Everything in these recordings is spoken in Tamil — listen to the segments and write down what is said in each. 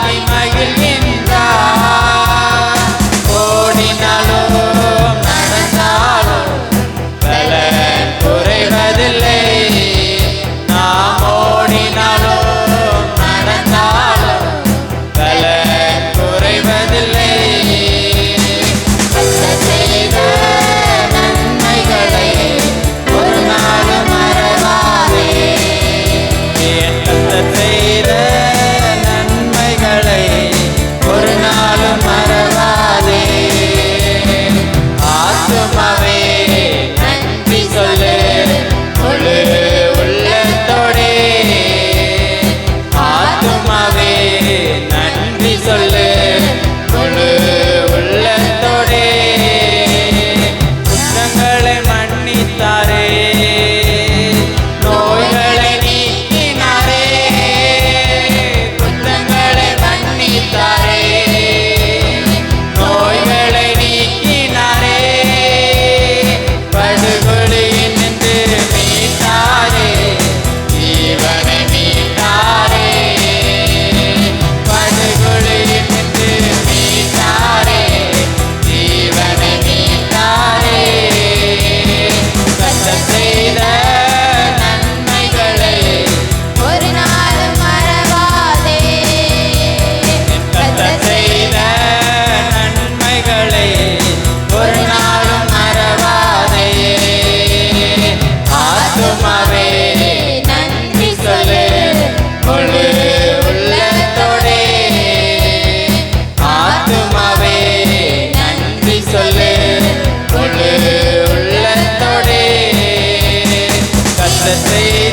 I will win. let's say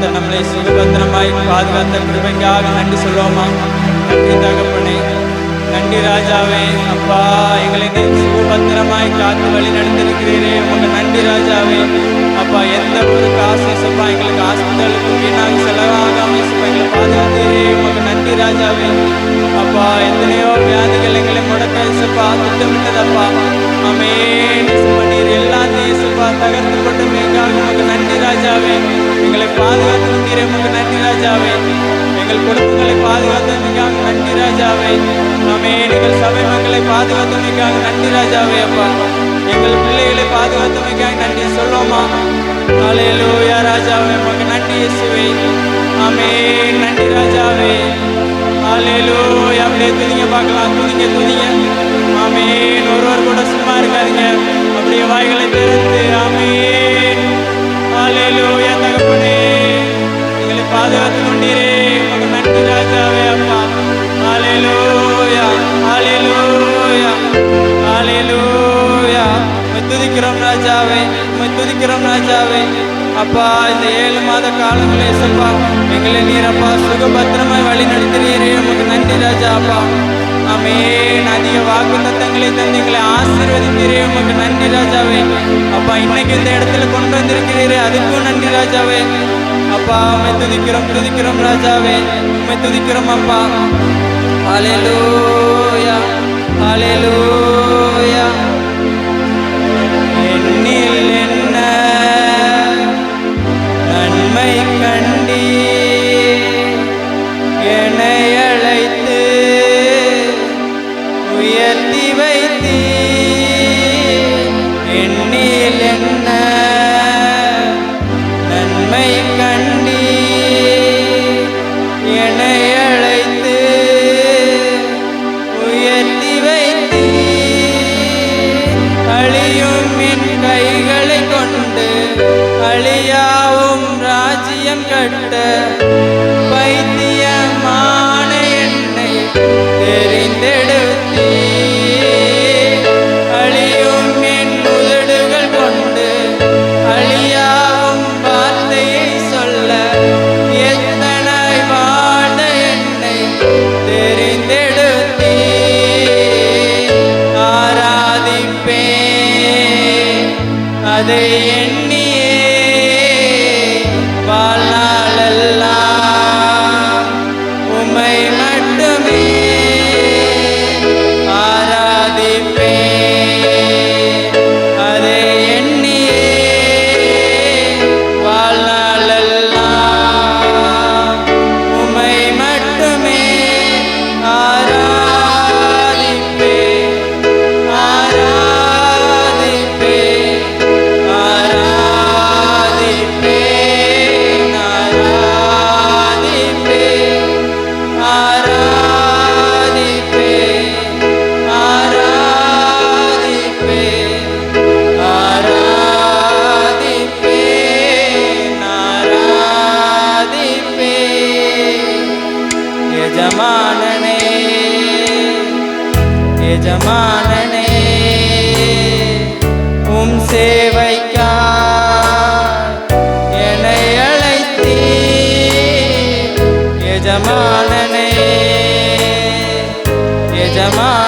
காலம் நம்மளை சுகபத்திரமாய் பாதுகாத்த கிருபைக்காக நன்றி சொல்லுவோமா? நன்றி தகப்பனே. நன்றி ராஜாவே. அப்பா எங்களை சுகபத்திரமாய் காத்து வழி நடந்திருக்கிறீரே. உங்க நன்றி ராஜாவே. அப்பா எந்த ஒரு காசு சப்பா எங்களுக்கு ஹாஸ்பிட்டலுக்கு வீணாக செலவாகாம சப்பா எங்களை பாதுகாத்தீரே. உங்க நன்றி ராஜாவே. அப்பா எத்தனையோ வியாதிகள் எங்களை முடக்க சப்பா திட்டமிட்டதப்பா. அமே பண்ணீர் எல்லாத்தையும் சப்பா தகர்த்து கொண்டு பாதுகாத்து வந்தீரே உமக்கு நன்றி ராஜாவே. எங்கள் குடும்பங்களை பாதுகாத்து பாதுகாத்தமைக்காக நன்றி ராஜாவே. ஆமே எங்கள் சபை மக்களை பாதுகாத்தமைக்காக நன்றி ராஜாவே அப்பா. எங்கள் பிள்ளைகளை பாதுகாத்து பாதுகாத்தமைக்காக நன்றி சொல்லுவோமா? அலையலூயா ராஜாவே உமக்கு நன்றி இயேசுவே. ஆமே நன்றி ராஜாவே. அலையலூயா அப்படியே துதிங்க பார்க்கலாம் துதிங்க துதிங்க. ஆமேன் ஒருவர் கூட சும்மா இருக்காதீங்க. அப்படியே வாய்களை திறந்து ஆமேன். ஹalleluya. தகப்பனே. எங்களை உமக்கு நன்றி ராஜாவே அப்பா. ஹalleluya ஹalleluya ஹalleluya. துதிக்கிறோம் ராஜாவே துதிக்கிறோம் ராஜாவே. அப்பா இந்த ஏழு மாத காலங்களே சப்பா எங்களை நீரப்பா சுகபத்திரமாய் வழி நடத்துகிறீரே உமக்கு நன்றி ராஜா அப்பா. ஆமென் அதிக வாக்கு தத்தங்களை தந்து எங்களை ஆசீர்வதிக்கிறீரே உமக்கு நன்றி ராஜாவே. அப்பா இன்னைக்கு இந்த இடத்துல கொண்டு வந்திருக்கிறீரே அதுக்கும் நன்றி ராஜாவே. அப்பா உம்மை துதிக்கிறோம் துதிக்கிறோம் ராஜாவே. உம்மை துதிக்கிறோம் அப்பா. ஹalleluya ஹalleluya. எஜமானனே உம் சேவைக்கா என்னை அழைத்தீ எஜமானனே எஜமான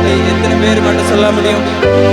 எத்தனை பேர் மட்டும் சொல்ல முடியும்?